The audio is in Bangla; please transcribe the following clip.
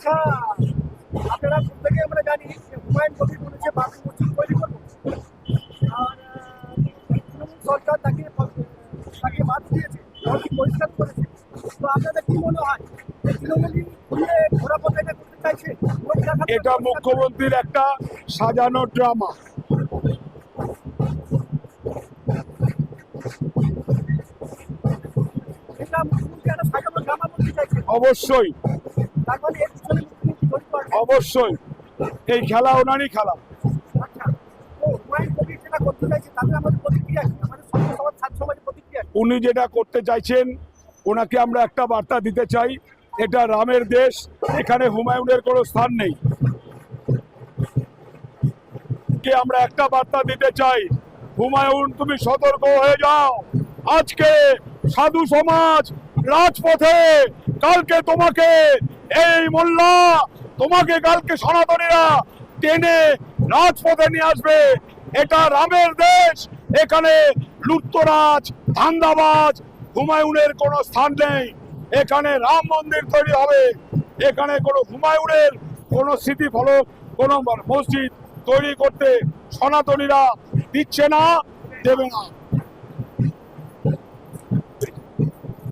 আচ্ছা আপনারা প্রত্যেকে আমরা জানি হুমায়ুন কবির বলেছে বাবরি মসজিদ তৈরি করব। আর তৃণমূল সরকার তাকে তাকে বাদ দিয়েছে নদী পরিষ্কার করেছে। তো আপনাদের কি মনে হয় তৃণমূলই ঘুরে ঘোরা পথে এটা করতে চাইছে? এটা মুখ্যমন্ত্রীর একটা সাজানো ড্রামা। অবশ্যই। অবশ্যই। এই খেলা ওনারই খেলা। আচ্ছা? উনি যেটা করতে চাইছেন ওনাকে আমরা একটা বার্তা দিতে চাই। এটা রামের দেশ এখানে হুমায়ুনের কোনো স্থান নেই। কে আমরা একটা বার্তা দিতে চাই হুমায়ুন তুমি সতর্ক হয়ে যাও। আজকে সাধু সমাজ রাজপথে কালকে তোমাকে এই মোল্লা তোমাকে কালকে সনাতনীরা টেনে রাজপথে নিয়ে আসবে। এটা রামের দেশ। এখানে লুপ্তরাজ, ধান্দাবাজ, হুমায়ুনের কোনো স্থান নেই। এখানে রাম মন্দির তৈরি হবে। এখানে কোনো হুমায়ুনের কোনো স্মৃতি ফলক, কোনো মসজিদ তৈরি করতে সনাতনীরা দিচ্ছে না, দেবে না।